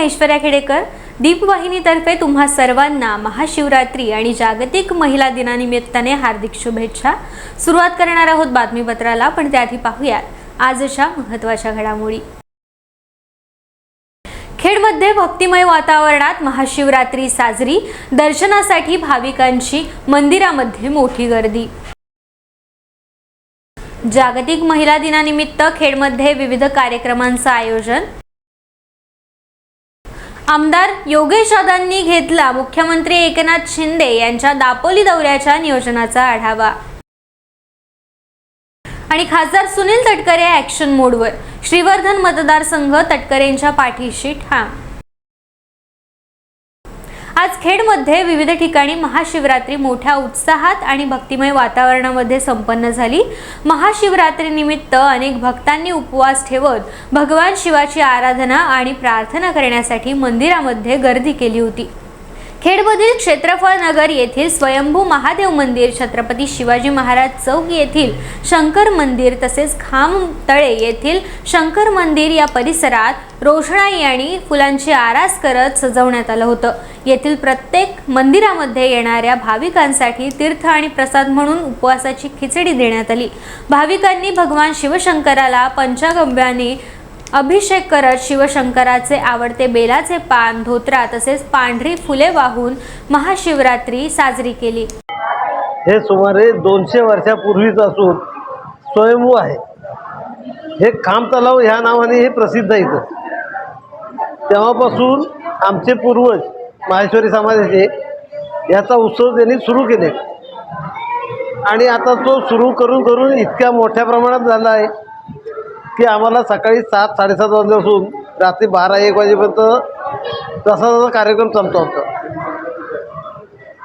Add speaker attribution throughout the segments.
Speaker 1: ऐश्वर्या खेडेकर दीपवाहिनीतर्फे तुम्हा सर्वांना महाशिवरात्री आणि जागतिक महिला दिनानिमित्ताने हार्दिक शुभेच्छा. सुरुवात करणार आहोत बातमीपत्राला पण त्याआधी पाहूयात आजच्या महत्त्वाच्या घडामोडी. खेडमध्ये भक्तिमय वातावरणात महाशिवरात्री साजरी दर्शनासाठी भाविकांची मंदिरामध्ये मोठी गर्दी. जागतिक महिला दिनानिमित्त खेडमध्ये विविध कार्यक्रमांचं आयोजन आमदार योगेश दादांनी घेतला. मुख्यमंत्री एकनाथ शिंदे यांच्या दापोली दौऱ्याच्या नियोजनाचा आढावा. आणि खासदार सुनील तटकरे ॲक्शन मोडवर श्रीवर्धन मतदारसंघ तटकरेंच्या पाठीशी ठाम. आज खेडमध्ये विविध ठिकाणी महाशिवरात्री मोठ्या उत्साहात आणि भक्तिमय वातावरणामध्ये संपन्न झाली. महाशिवरात्रीनिमित्त अनेक भक्तांनी उपवास ठेवत भगवान शिवाची आराधना आणि प्रार्थना करण्यासाठी मंदिरामध्ये गर्दी केली होती. खेडमधील क्षेत्रफळ नगर येथील स्वयंभू महादेव मंदिर छत्रपती शिवाजी महाराज चौक येथील शंकर मंदिर तसेच खाम तळे येथील शंकर मंदिर या परिसरात रोषणाई आणि फुलांची आरास करत सजवण्यात आलं होतं. येथील प्रत्येक मंदिरामध्ये येणाऱ्या भाविकांसाठी तीर्थ आणि प्रसाद म्हणून उपवासाची खिचडी देण्यात आली. भाविकांनी भगवान शिवशंकराला पंचागंब्याने अभिषेक करत शिवशंकराचे आवडते बेलाचे पान धोत्रा तसेच पांढरी फुले वाहून महाशिवरात्री साजरी केली.
Speaker 2: हे सुमारे दोनशे वर्षापूर्वीच असून स्वयंभू आहे. हे खांब तलाव ह्या नावाने हे प्रसिद्ध आहे इथं. तेव्हापासून आमचे पूर्वज माहेश्वरी समाजाचे याचा उत्सव त्यांनी सुरू केले. आणि आता तो सुरू करून करून इतक्या मोठ्या प्रमाणात झाला आहे. की आम्हाला सकाळी सात साडेसात वाजल्यापासून रात्री बारा एक वाजेपर्यंत प्रसादाचा कार्यक्रम चालतो आमचा.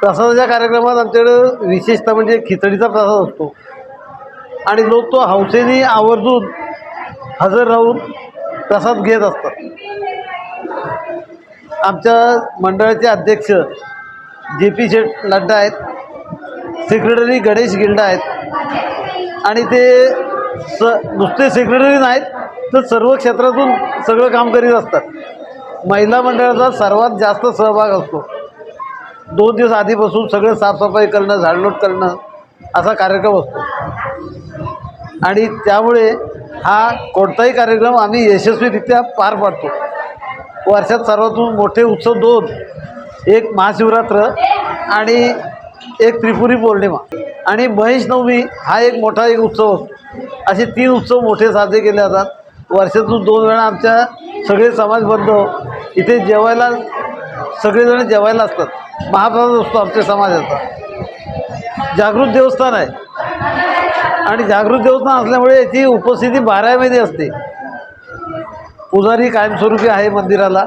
Speaker 2: प्रसादाच्या कार्यक्रमात आमच्याकडं विशेषतः म्हणजे खिचडीचा प्रसाद असतो. आणि लोक तो हौसेने आवर्जून हजर राहून प्रसाद घेत असतात. आमच्या मंडळाचे अध्यक्ष जे पी शेठ लड्डा आहेत सेक्रेटरी गणेश गिल्डा आहेत आणि ते स नुसते सेक्रेटरी नाहीत तर सर्व क्षेत्रातून सगळं काम करीत असतात. महिला मंडळाचा सर्वात जास्त सहभाग असतो. दोन दिवस आधीपासून सगळं साफसफाई करणं झाडलोट करणं असा कार्यक्रम असतो. आणि त्यामुळे हा कोणताही कार्यक्रम आम्ही यशस्वीरित्या पार पाडतो. वर्षात सर्वातून मोठे उत्सव दोन एक महाशिवरात्र आणि एक त्रिपुरी पौर्णिमा. आणि महेश नवमी हा एक मोठा एक उत्सव असतो. असे तीन उत्सव मोठे साजरे केले जातात. वर्षातून दोन वेळा आमच्या सगळे समाज बांधव इथे जेवायला सगळेजण जेवायला असतात. महाप्रसाद असतो आमच्या समाजाचा. जागृत देवस्थान आहे. आणि जागृत देवस्थान असल्यामुळे याची उपस्थिती बारामध्ये असते. पुजारी कायमस्वरूपी आहे मंदिराला.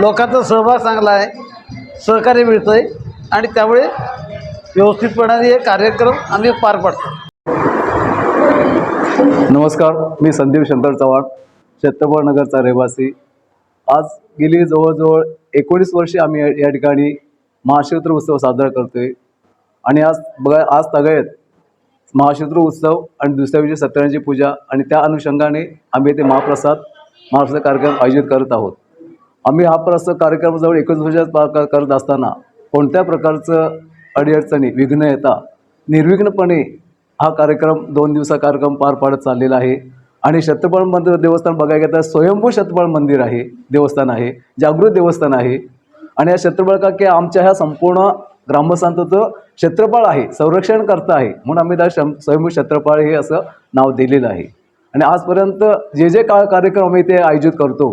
Speaker 2: लोकांचा सहभाग चांगला आहे. सहकार्य मिळतं आहे आणि त्यामुळे व्यवस्थितपणाने हे कार्यक्रम आम्ही पार पाडतो.
Speaker 3: नमस्कार मी संदीप शंकर चव्हाण छत्रपळ नगरचा रहिवासी. आज गेली जवळजवळ एकोणीस वर्षे आम्ही या- ठिकाणी महाशिवत्र उत्सव साजरा करतोय. आणि आज बघा आज तगायत महाशिवत्र उत्सव आणि दुसऱ्या दिवशी सत्यनारायणची पूजा आणि त्या अनुषंगाने आम्ही येथे महाप्रसाद महाप्रसाद कार्यक्रम आयोजित करत आहोत. आम्ही हा प्रसाद कार्यक्रम जवळ एकोणीस वर्षात करत असताना कोणत्या प्रकारचं अडीअडचणी विघ्न येता निर्विघ्नपणे हा कार्यक्रम दोन दिवसा कार्यक्रम पार पाडत चाललेला आहे. आणि शतपाळ मंदिर देवस्थान बघायला गेलं तर स्वयंभू शतपाळ मंदिर आहे देवस्थान आहे जागृत देवस्थान आहे. आणि या क्षेत्रपाळ का की आमच्या ह्या संपूर्ण ग्रामस्थांचं क्षेत्रपाळ आहे संरक्षण करता आहे म्हणून आम्ही त्या शं स्वयंभू क्षेत्रपाळ हे असं नाव दिलेलं आहे. आणि आजपर्यंत जे जे का कार्यक्रम आम्ही ते आयोजित करतो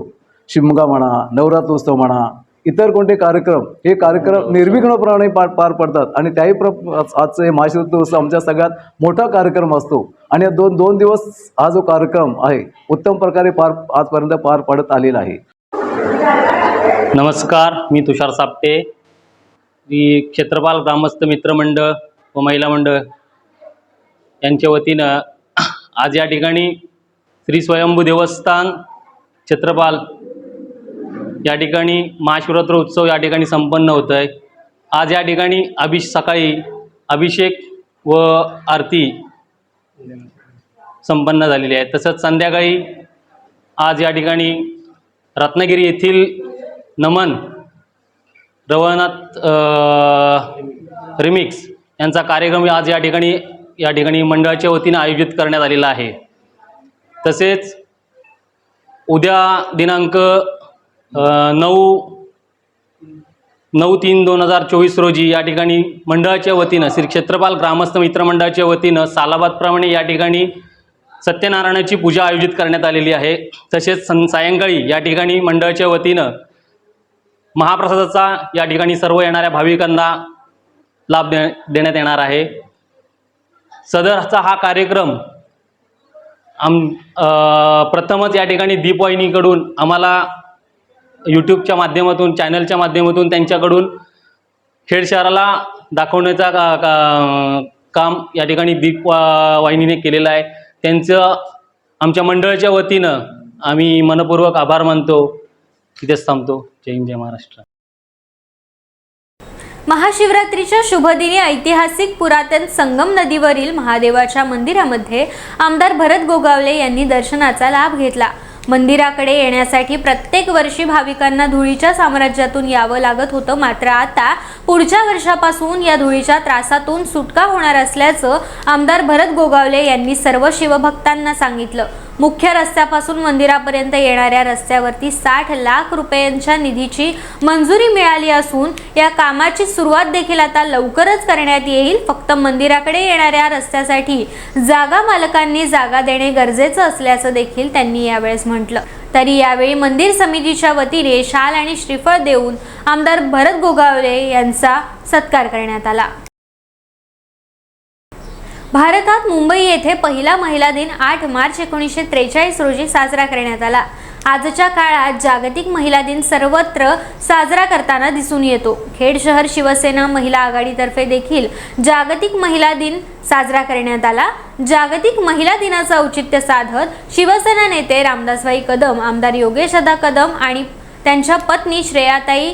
Speaker 3: शिमगा म्हणा नवरात्रोत्सव म्हणा इतर कोणते कार्यक्रम हे कार्यक्रम निर्विघ्नपणे पार पार पडतात. आणि त्याही प्र आजचं हे महाशिवरात्रोत्सव आमच्या सगळ्यात मोठा कार्यक्रम असतो. आणि या दोन दोन दिवस हा जो कार्यक्रम आहे उत्तम प्रकारे पार आजपर्यंत पार पडत आलेला आहे.
Speaker 4: नमस्कार मी तुषार सापटे. मी क्षेत्रपाल ग्रामस्थ मित्रमंडळ व महिला मंडळ यांच्या वतीनं आज या ठिकाणी श्री स्वयंभू देवस्थान क्षेत्रपाल या ठिकाणी महाशिवरात्र उत्सव या ठिकाणी संपन्न होत आहे आज या ठिकाणी अभिष सकाळी अभिषेक व आरती संपन्न झालेली आहे. तसंच संध्याकाळी आज या ठिकाणी रत्नागिरी येथील नमन रवळनाथ रिमिक्स यांचा कार्यक्रम आज या ठिकाणी या ठिकाणी मंडळाच्या वतीनं आयोजित करण्यात आलेला आहे. तसेच उद्या दिनांक नऊ नऊ तीन दोन हजार चोवीस रोजी या ठिकाणी मंडळाच्या वतीनं श्री क्षेत्रपाल ग्रामस्थ मित्रमंडळाच्या वतीनं सालाबादप्रमाणे या ठिकाणी सत्यनारायणाची पूजा आयोजित करण्यात आलेली आहे. तसेच सं सायंकाळी या ठिकाणी मंडळाच्या वतीनं महाप्रसादाचा या ठिकाणी सर्व येणाऱ्या भाविकांना लाभ दे देण्यात येणार आहे. सदरचा हा कार्यक्रम आम प्रथमच या ठिकाणी दीपवाहिनीकडून आम्हाला यूट्यूबच्या माध्यमातून चॅनलच्या माध्यमातून त्यांच्याकडून खेड शहराला दाखवण्याचा का, का काम या ठिकाणी दीप वाहिनीने केलेलं आहे. त्यांचं आमच्या मंडळाच्या वतीनं आम्ही मनपूर्वक आभार मानतो. तिथेच थांबतो. जय हिंद जय महाराष्ट्र.
Speaker 1: महाशिवरात्रीच्या शुभदिनी ऐतिहासिक पुरातन संगम नदीवरील महादेवाच्या मंदिरामध्ये आमदार भरत गोगावले यांनी दर्शनाचा लाभ घेतला. मंदिराकडे येण्यासाठी प्रत्येक वर्षी भाविकांना धुळीच्या साम्राज्यातून यावं लागत होतं. मात्र आता पुढच्या वर्षापासून या धुळीच्या त्रासातून सुटका होणार असल्याचं आमदार भरत गोगावले यांनी सर्व शिवभक्तांना सांगितलं. मुख्य रस्त्यापासून मंदिरापर्यंत येणाऱ्या रस्त्यावरती साठ लाख रुपयांच्या निधीची मंजुरी मिळाली असून या कामाची सुरुवात देखील आता लवकरच करण्यात येईल. फक्त मंदिराकडे येणाऱ्या रस्त्यासाठी जागा मालकांनी जागा देणे गरजेचं असल्याचं देखील त्यांनी यावेळेस म्हटलं. तरी यावेळी मंदिर समितीच्या वतीने शाल आणि श्रीफळ देऊन आमदार भरत गोगावले यांचा सत्कार करण्यात आला. भारतात मुंबई येथे पहिला महिला दिन आठ मार्च एकोणीसशे त्रेचाळीस रोजी साजरा करण्यात आला. आजच्या काळात जागतिक महिला दिन सर्वत्र साजरा करताना दिसून येतो. खेड शहर शिवसेना महिला आघाडीतर्फे देखील जागतिक महिला दिन साजरा करण्यात आला. जागतिक महिला दिनाचं औचित्य साधत शिवसेना नेते रामदासबाई कदम आमदार योगेश अदा कदम आणि त्यांच्या पत्नी श्रेयाताई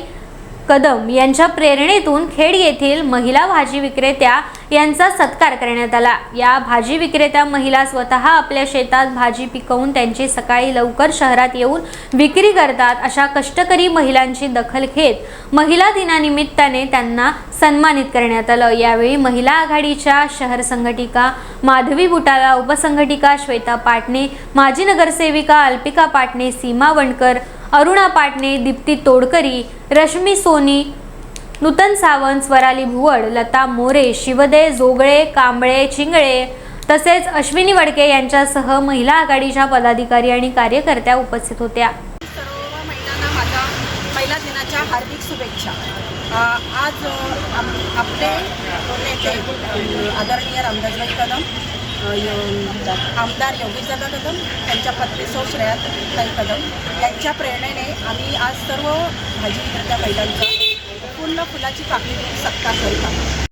Speaker 1: कदम यांच्या प्रेरणेतून खेड येथील महिला भाजी विक्रेत्या यांचा सत्कार करण्यात आला. या भाजी विक्रेत्या महिला स्वतः आपल्या शेतात भाजी पिकवून त्यांची सकाळी लवकर शहरात येऊन विक्री करतात अशा कष्टकरी महिलांची दखल घेत महिला दिनानिमित्ताने त्यांना सन्मानित करण्यात आलं. यावेळी महिला आघाडीच्या शहर संघटिका माधवी बुटाला उपसंघटिका श्वेता पाटणे माजी नगरसेविका अल्पिका पाटणे सीमा वणकर अरुणा पाटणे दीप्ती तोडकरी रश्मी सोनी नूतन सावंत स्वराली भुवड लता मोरे शिवदे जोगळे कांबळे चिंगळे तसेच अश्विनी वडके यांच्यासह महिला आघाडीच्या पदाधिकारी आणि कार्यकर्त्या उपस्थित होत्या.
Speaker 5: सर्व महिलांना माझ्या महिला दिनाच्या हार्दिक शुभेच्छा. आज आपले नेते आदरणीय रामदासभाई कदम आमदार योगेशदादा कदम त्यांच्या पत्नी सौ श्रेयाताई कदम. यांच्या प्रेरणेने आम्ही आज सर्व भाजी विक्रेत्या महिलांचा पूर्ण फुलाची पाकळी देऊन सत्कार करीत आहोत.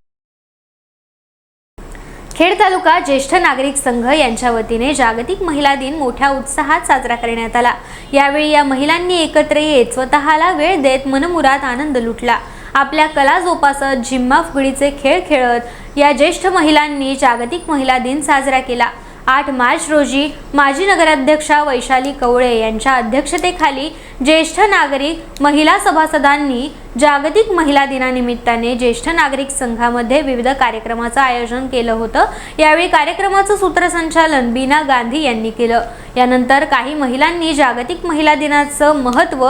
Speaker 1: खेड तालुका ज्येष्ठ नागरिक संघ यांच्या वतीने जागतिक महिला दिन मोठ्या उत्साहात साजरा करण्यात आला. यावेळी या महिलांनी एकत्र येत स्वतःला वेळ देत मनमुरात आनंद लुटला. आपल्या कला जोपासत झिम्मा फुगडीचे खेळ खेळत या ज्येष्ठ महिलांनी जागतिक महिला दिन साजरा केला. आठ मार्च रोजी माजी नगराध्यक्षा वैशाली कवळे यांच्या अध्यक्षतेखाली ज्येष्ठ नागरिक महिला सभासदांनी जागतिक महिला दिनानिमित्ताने ज्येष्ठ नागरिक संघामध्ये विविध कार्यक्रमाचं आयोजन केलं होतं. यावेळी कार्यक्रमाचं सूत्रसंचालन बीना गांधी यांनी केलं. यानंतर काही महिलांनी जागतिक महिला दिनाचं महत्त्व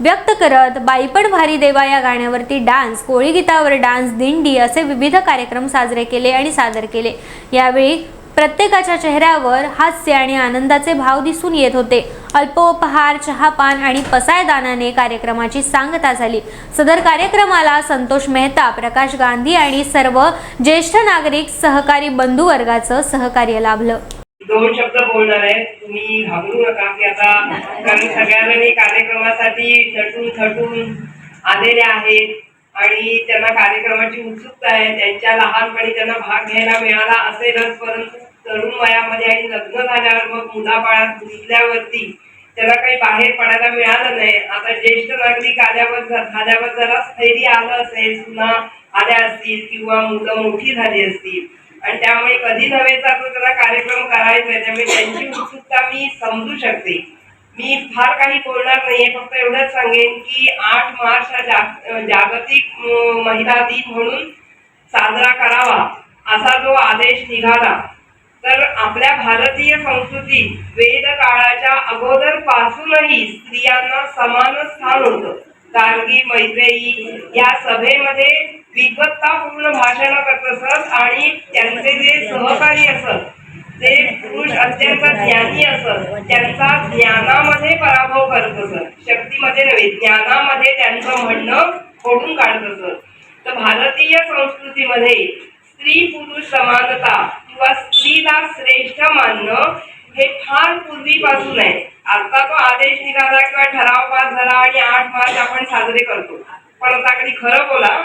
Speaker 1: व्यक्त करत बाईपण भारी देवा या गाण्यावरती डान्स कोळी गीतावर डान्स दिंडी असे विविध कार्यक्रम साजरे केले आणि सादर केले. यावेळी प्रत्येकाच्या चेहऱ्यावर हास्य आणि आनंदाचे भाव दिसून येत होते. अल्पोपहार चहापान आणि पसायदानाने कार्यक्रमाची सांगता झाली. सदर कार्यक्रमाला संतोष मेहता प्रकाश गांधी आणि सर्व ज्येष्ठ नागरिक सहकारी बंधू वर्गाचं सहकार्य लाभलं.
Speaker 6: दोन शब्द बोलणार आहे तुम्ही घाबरू नका की आता कारण सगळ्यांना मी कार्यक्रमासाठी थटून थटून आलेले आहेत आणि त्यांना कार्यक्रमाची उत्सुकता आहे. त्यांच्या लहानपणी त्यांना भाग घ्यायला मिळाला असेलच परंतु तरुण वयामध्ये आणि लग्न झाल्यावर मग मुलाबाळात घुसल्यावरती त्याला काही बाहेर पडायला मिळालं नाही. आता ज्येष्ठ नागरिक आल्यावर झाल्यावर जरा स्थैर्य आलं असेल सुना आल्या असतील किंवा मुलं मोठी झाली असतील आणि त्यामुळे कधी नव्हेचा तो त्याला कार्यक्रम करायचा आहे त्यामुळे त्यांची उत्सुकता मी समजू शकते. मी फार काही बोलणार नाहीये. फक्त एवढंच सांगेन की आठ मार्च हा जाग जागतिक महिला दिन म्हणून साजरा करावा असा जो आदेश निघाला. तर आपल्या भारतीय संस्कृतीत वेद काळाच्या अगोदर पासूनही स्त्रियांना समान स्थान होतं. गार्गी मैत्रेयी या सभेमध्ये विद्वत्तापूर्ण भाषण करत असत आणि त्यांचे जे सहकारी असत ते पुरुष अत्यंत ज्ञानी असत त्यांचा ज्ञानामध्ये पराभव करत असत. शक्तीमध्ये नव्हे ज्ञानामध्ये त्यांचं म्हणणं फोडून काढत असत. तर भारतीय संस्कृतीमध्ये स्त्री पुरुष समानता किंवा स्त्रीला श्रेष्ठ मानणं हे फार पूर्वीपासून आहे. आता तो आदेश निघाला किंवा ठराव पास झाला आणि आठ मार्च आपण साजरे करतो. पण आता कधी खरं बोला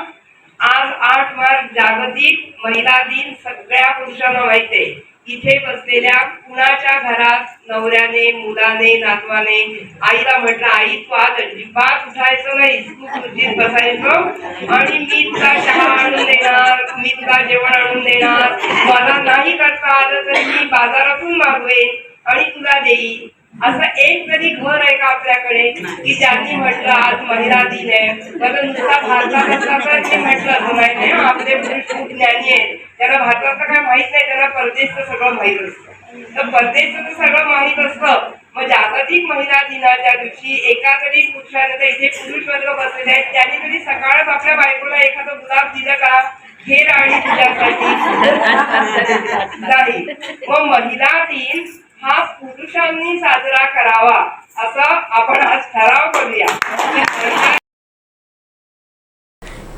Speaker 6: आज आठ मार्च जागतिक महिला दिन सगळ्या पुरुषांना माहीत आहे इथे बसलेल्या कुणाच्या घरात नवऱ्याने मुलाने नातवाने आईला म्हटलं आई तू आज अजिबात उठायचं नाही तू खुर्चीत बसायचं आणि मी तुला चहा आणून देणार मी तुला जेवण आणून देणार. मला नाही करता आलं तर मी बाजारातून मागवेन आणि तुला देईन. असं एक तरी घर आहे का आपल्याकडे की ज्यांनी म्हटलं आज महिला दिन आहे बरं नुसता ते म्हटलं असं नाही. नाही आपले पुरुष खूप ज्ञानी आहेत. त्यांना भारताचं काय माहीत नाही त्यांना परदेशचं सगळं माहीत असतं. तर परदेशचं तर सगळं माहीत असतं. मग जागतिक महिला दिनाच्या दिवशी एका तरी पुरुषाने तर इथे पुरुष वर्ग बसलेले आहेत. त्यांनी तरी सकाळच आपल्या बायकोला एखादं गुलाब दिलं का? हे राणी तुझ्यासाठी. नाही. मग महिला दिन हा पुरुषांनी साजरा करावा असा आपण आज ठराव करूया.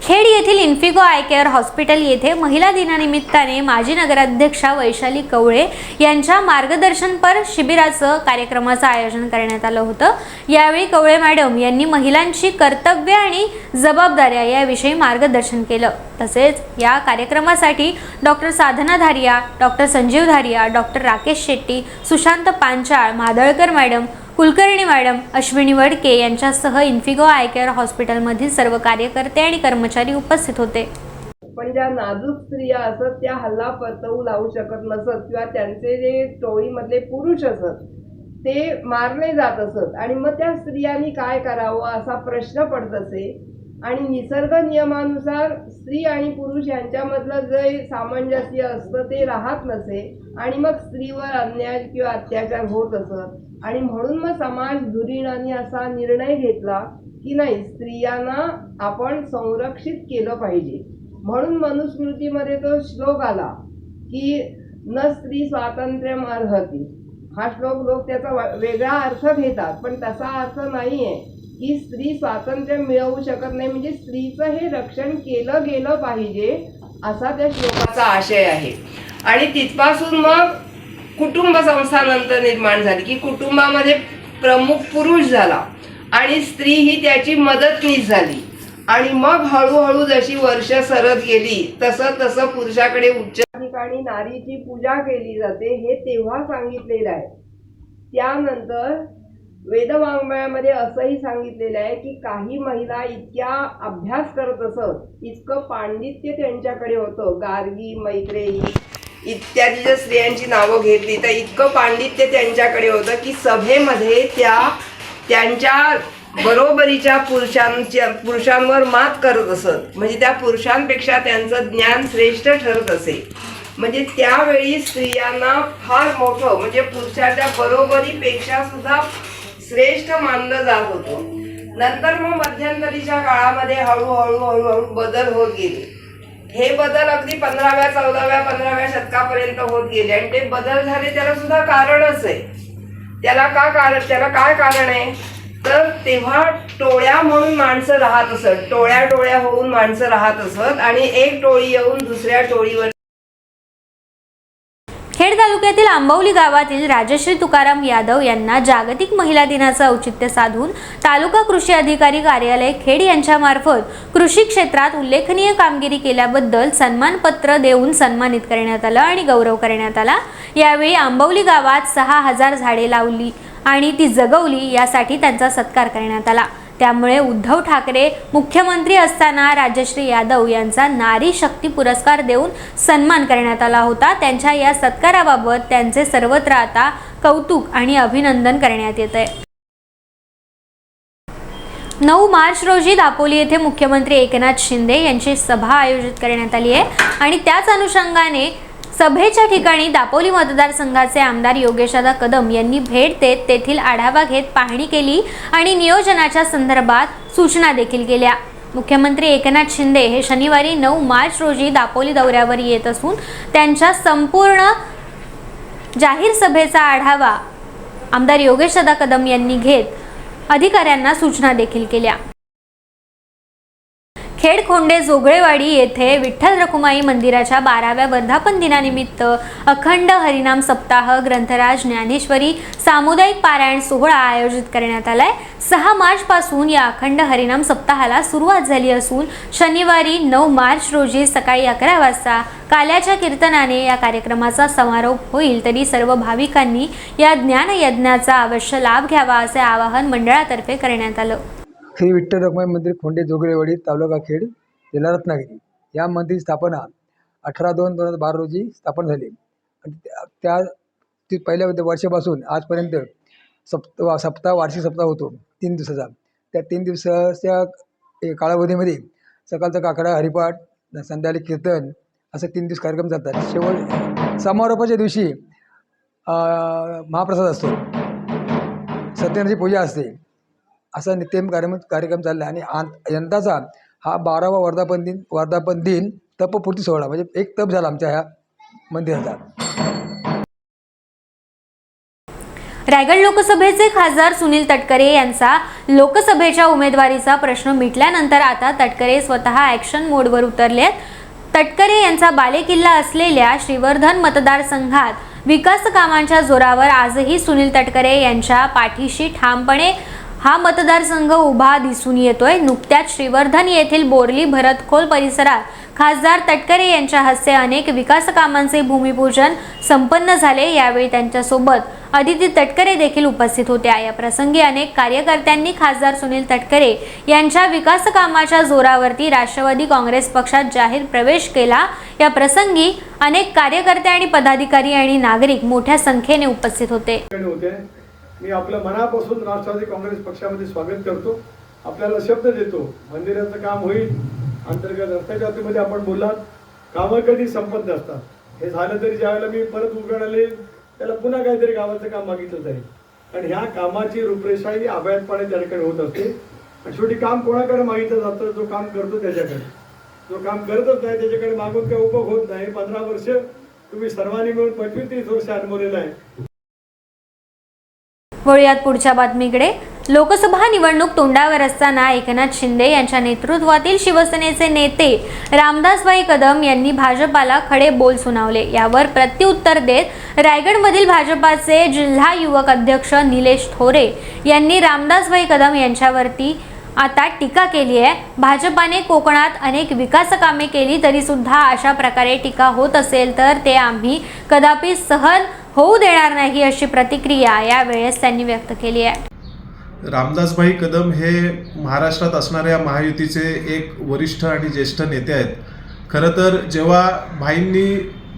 Speaker 1: खेड येथील इन्फिगो आय केअर हॉस्पिटल येथे महिला दिनानिमित्ताने माजी नगराध्यक्षा वैशाली कवळे यांच्या मार्गदर्शनपर शिबिराचं कार्यक्रमाचं आयोजन करण्यात आलं होतं. यावेळी कवळे मॅडम यांनी महिलांची कर्तव्य आणि जबाबदाऱ्या याविषयी मार्गदर्शन केलं. तसेच या कार्यक्रमासाठी doctor Sadhana Dharia doctor Sanjeev Dharia doctor Rakesh Shetty Sushant Panchal Madalkar madam Kulkarni madam Ashwini Wadke यांच्यासह इन्फिगो आय केअर हॉस्पिटलमधील सर्व कार्यकर्ते आणि कर्मचारी उपस्थित होते.
Speaker 5: पण ज्या नाजूक स्त्रिया असत त्या हल्ला परतवू लावू शकत नसत किंवा त्यांचे जे टोळीमधले पुरुष असत ते मारले जात असत. आणि मग त्या स्त्रियांनी काय करावं असा प्रश्न पडत असे आणि निसर्ग नियमानुसार स्त्री आणि पुरुष यांच्यामधलं जे सामंजस्य असतं ते राहत नसे आणि मग स्त्रीवर अन्याय किंवा अत्याचार होत असत. आणि म्हणून मग समाज धुरीणाने असा निर्णय घेतला की नाही स्त्रियांना आपण संरक्षित केलं पाहिजे. म्हणून मनुस्मृतीमध्ये तो श्लोक आला की न स्त्री स्वातंत्र्य अर्हती. हा श्लोक लोक त्याचा वेगळा अर्थ घेतात पण तसा अर्थ नाही आहे की स्त्री स्वातंत्र्य मिळवू शकत नाही. म्हणजे स्त्रीचं हे रक्षण केलं गेलं पाहिजे असा त्या श्लोकाचा आशय आहे. आणि तिथपासून मग कुटुंब संस्था नंतर निर्माण झाली की कुटुंबामध्ये प्रमुख पुरुष झाला आणि स्त्री ही त्याची मदतनीस झाली. आणि मग हळूहळू जशी वर्ष सरत गेली तसं तसं पुरुषाकडे उच्च ठिकाणी नारीची पूजा केली जाते हे तेव्हा सांगितलेलं आहे. त्यानंतर वेदवाङ्मयामध्ये असंही सांगितलेलं आहे की काही महिला इतक्या अभ्यास करत असत इतकं पांडित्य त्यांच्याकडे होतं गार्गी मैत्रेयी इत्यादी जर स्त्रियांची नावं घेतली तर इतकं पांडित्य त्यांच्याकडे होतं की सभेमध्ये त्या त्यांच्या बरोबरीच्या पुरुषांच्या पुरुषांवर मात करत असत. म्हणजे त्या पुरुषांपेक्षा त्यांचं ज्ञान श्रेष्ठ ठरत असे. म्हणजे त्यावेळी स्त्रियांना फार मोठं म्हणजे पुरुषाच्या बरोबरीपेक्षा सुद्धा श्रेष्ठ मानलं जात होतं. नंतर मग मध्यंतरीच्या काळामध्ये हळूहळू हळूहळू बदल होत गेले. हे बदल अगदी पंधराव्या चौदाव्या पंधराव्या शतकापर्यंत होत गेले. आणि ते बदल झाले त्याला सुद्धा कारणच आहे. त्याला का कारण त्याला काय कारण आहे? तर तेव्हा टोळ्या म्हणून माणसं राहत असत. टोळ्या टोळ्या होऊन माणसं राहत असत आणि एक टोळी येऊन दुसऱ्या टोळीवर
Speaker 1: खेड तालुक्यातील आंबवली गावातील राजश्री तुकाराम यादव यांना जागतिक महिला दिनाचं औचित्य साधून तालुका कृषी अधिकारी कार्यालय खेड यांच्यामार्फत कृषी क्षेत्रात उल्लेखनीय कामगिरी केल्याबद्दल सन्मानपत्र देऊन सन्मानित करण्यात आलं आणि गौरव करण्यात आला. यावेळी आंबवली गावात सहा हजार झाडे लावली आणि ती जगवली यासाठी त्यांचा सत्कार करण्यात आला. त्यामुळे उद्धव ठाकरे मुख्यमंत्री असताना राजश्री यादव यांचा नारी शक्ती पुरस्कार देऊन सन्मान करण्यात आला होता. त्यांच्या या सत्काराबाबत त्यांचे सर्वत्र आता कौतुक आणि अभिनंदन करण्यात येत आहे नऊ मार्च रोजी दापोली येथे मुख्यमंत्री एकनाथ शिंदे यांची सभा आयोजित करण्यात आली आहे. आणि त्याच अनुषंगाने सभेच्या ठिकाणी दापोली मतदारसंघाचे आमदार योगेशदा कदम यांनी भेट देत तेथील आढावा घेत पाहणी केली आणि नियोजनाच्या संदर्भात सूचना देखील केल्या. मुख्यमंत्री एकनाथ शिंदे हे शनिवारी नऊ मार्च रोजी दापोली दौऱ्यावर येत असून त्यांच्या संपूर्ण जाहीर सभेचा आढावा आमदार योगेशदा कदम यांनी घेत अधिकाऱ्यांना सूचना देखील केल्या. खेडखोंडे जोगळेवाडी येथे विठ्ठल रखुमाई मंदिराच्या बाराव्या वर्धापन दिनानिमित्त अखंड हरिनाम सप्ताह ग्रंथराज ज्ञानेश्वरी सामुदायिक पारायण सोहळा आयोजित करण्यात आलाय. सहा मार्चपासून या अखंड हरिनाम सप्ताहाला सुरुवात झाली असून शनिवारी नऊ मार्च रोजी सकाळी अकरा वाजता काल्याच्या कीर्तनाने या कार्यक्रमाचा समारोप होईल. तरी सर्व भाविकांनी या ज्ञानयज्ञाचा अवश्य लाभ घ्यावा असे आवाहन मंडळातर्फे करण्यात आलं.
Speaker 7: श्री विठ्ठल रखुमाई मंदिर खोंडे जोगळेवाडी तालुका खेड जिल्हा रत्नागिरी. या मंदिर स्थापना अठरा दोन दोन हजार बारा रोजी स्थापन झाली. आणि त्या- त्या ती पहिल्या वर्षापासून आजपर्यंत सप्त सप्ताह वार्षिक सप्ताह होतो तीन दिवसाचा. त्या तीन दिवसाच्या काळावधीमध्ये कालावधीमध्ये सकाळचा काकडा हरिपाठ संध्याकाळी कीर्तन असे तीन दिवस कार्यक्रम चालतात. शेवट समारोपाच्या दिवशी महाप्रसाद असतो. सत्यनारायणाची पूजा असते. असा नित्यम कार्यक्रम कार्यक्रम चालला आणि आन- यंदाचा हा बारावा वर्धापन दिन वर्धापन दिन तपपूर्ती सोहळा म्हणजे एक तप झाला आमच्या ह्या मंदिराचा.
Speaker 1: रायगड लोकसभेचे खासदार सुनील तटकरे यांचा लोकसभेच्या उमेदवारीचा प्रश्न मिटल्यानंतर आता तटकरे स्वतः ॲक्शन मोडवर उतरलेत. तटकरे यांचा बालेकिल्ला असलेल्या श्रीवर्धन मतदारसंघात विकास कामांच्या जोरावर आजही सुनील तटकरे यांच्या पाठीशी ठामपणे हा मतदारसंघ उभा दिसून येतोय. नुकत्याच श्रीवर्धन येथील बोरली भरतखोल परिसरात खासदार तटकरे यांच्या हस्ते अनेक विकास कामांचे भूमिपूजन संपन्न झाले. यावेळी त्यांच्यासोबत अदिती तटकरे देखील उपस्थित होत्या या प्रसंगी अनेक कार्यकर्त्यांनी खासदार सुनील तटकरे यांच्या विकास कामाच्या जोरावरती राष्ट्रवादी काँग्रेस पक्षात जाहीर प्रवेश केला. या प्रसंगी अनेक कार्यकर्ते आणि पदाधिकारी आणि नागरिक मोठ्या संख्येने उपस्थित होते.
Speaker 8: होते. मी आपलं मनापासून राष्ट्रवादी काँग्रेस पक्षामध्ये स्वागत करतो. आपल्याला शब्द देतो मंदिराचं काम होईल अंतर्गत रस्त्याच्या बाबतीमध्ये आपण बोललात कामं कधी संपत नसतात. हे झालं तरी ज्यावेळेला मी परत उघडले त्याला पुन्हा काहीतरी गावाचं काम मागितलं जाईल. आणि ह्या कामाची रूपरेषा ही अभयातपणे त्या ठिकाणी होत असते. आणि शेवटी काम कोणाकडे मागितलं जातं जो काम करतो त्याच्याकडे. जो काम करतच नाही त्याच्याकडे मागून काही उपयोग होत नाही. पंधरा वर्ष तुम्ही सर्वांनी मिळून पंचवीस तीस वर्ष अनुभवलेलं आहे.
Speaker 1: वळूयात पुढच्या बातमीकडे. लोकसभा निवडणूक तोंडावर असताना एकनाथ शिंदे यांच्या नेतृत्वातील शिवसेनेचे नेते रामदासभाई कदम यांनी भाजपाला खडे बोल सुनावले. यावर प्रत्युत्तर देत रायगडमधील भाजपाचे जिल्हा युवक अध्यक्ष निलेश थोरे यांनी रामदासभाई कदम यांच्यावरती आता टीका केली आहे. भाजपाने कोकणात अनेक विकास कामे केली तरी सुद्धा अशा प्रकारे टीका होत असेल तर ते आम्ही कदापि सहन होऊ देणार नाही अशी प्रतिक्रिया यावेळेस त्यांनी व्यक्त केली आहे.
Speaker 9: रामदासभाई कदम हे महाराष्ट्रात असणाऱ्या महायुतीचे एक वरिष्ठ आणि ज्येष्ठ नेते आहेत. खरं तर जेव्हा भाईंनी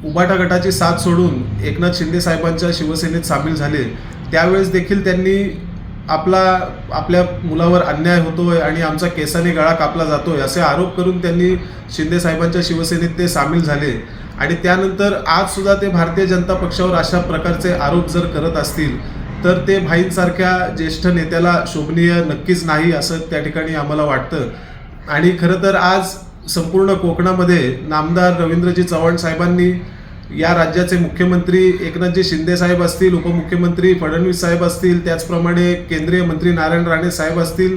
Speaker 9: उबाटा गटाची साथ सोडून एकनाथ शिंदे साहेबांच्या शिवसेनेत सामील झाले त्यावेळेस देखील त्यांनी आपला आपल्या मुलावर अन्याय होतोय आणि आमचा केसाने गळा कापला जातोय असे आरोप करून त्यांनी शिंदे साहेबांच्या शिवसेनेत ते सामील झाले. आणि त्यानंतर आज सुद्धा ते भारतीय जनता पक्षावर अशा प्रकारचे आरोप जर करत असतील तर ते भाईंसारख्या ज्येष्ठ नेत्याला शोभनीय नक्कीच नाही असं त्या ठिकाणी आम्हाला वाटतं. आणि खरं तर आज संपूर्ण कोकणामध्ये नामदार रवींद्रजी चव्हाण साहेबांनी या राज्याचे मुख्यमंत्री एकनाथजी शिंदे साहेब असतील उपमुख्यमंत्री फडणवीस साहेब असतील त्याचप्रमाणे केंद्रीय मंत्री नारायण राणे साहेब असतील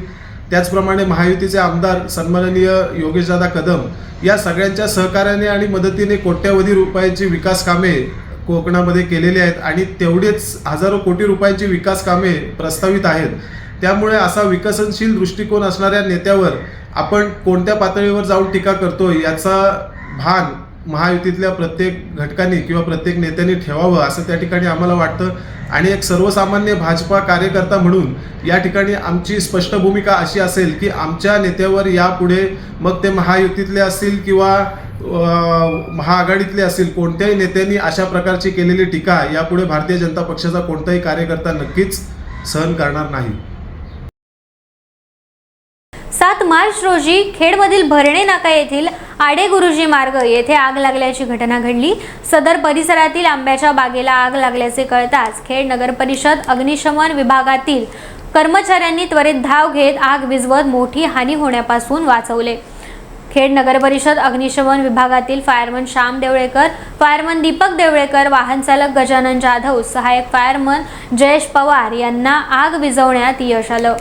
Speaker 9: त्याचप्रमाणे महायुतीचे आमदार सन्माननीय योगेशदादा कदम या सगळ्यांच्या सहकार्याने आणि मदतीने कोट्यावधी रुपयांची विकास कामे कोकणामध्ये केलेली आहेत आणि तेवढेच हजारो कोटी रुपयांची विकास कामे प्रस्तावित आहेत. त्यामुळे असा विकसनशील दृष्टिकोन असणाऱ्या नेत्यावर आपण कोणत्या पातळीवर जाऊन टीका करतो याचा भान महायुतीतल्या प्रत्येक घटकांनी किंवा प्रत्येक नेत्यांनी ठेवावं असं त्या ठिकाणी आम्हाला वाटतं. आणि एक सर्वसामान्य भाजपा कार्यकर्ता म्हणून या ठिकाणी आमची स्पष्ट भूमिका अशी असेल की आमच्या नेत्यावर यापुढे मग ते महायुतीतले असतील किंवा महाआघाडीतले असतील कोणत्याही नेत्यांनी अशा प्रकारची केलेली टीका यापुढे भारतीय जनता पक्षाचा कोणताही कार्यकर्ता नक्कीच सहन करणार नाही.
Speaker 1: सात मार्च रोजी खेडमधील भरणे नाका येथील आडे गुरुजी मार्ग येथे आग लागल्याची घटना घडली. सदर परिसरातील आंब्याच्या बागेला आग लागल्याचे कळताच खेड नगर परिषद अग्निशमन विभागातील कर्मचाऱ्यांनी त्वरित धाव घेत आग विझवत मोठी हानी होण्यापासून वाचवले. खेड नगर परिषद अग्निशमन विभागातील फायरमन श्याम देवळेकर फायरमन दीपक देवळेकर वाहन चालक गजानन जाधव सहाय्यक फायरमन जयेश पवार यांना आग विझवण्यात यश आलं.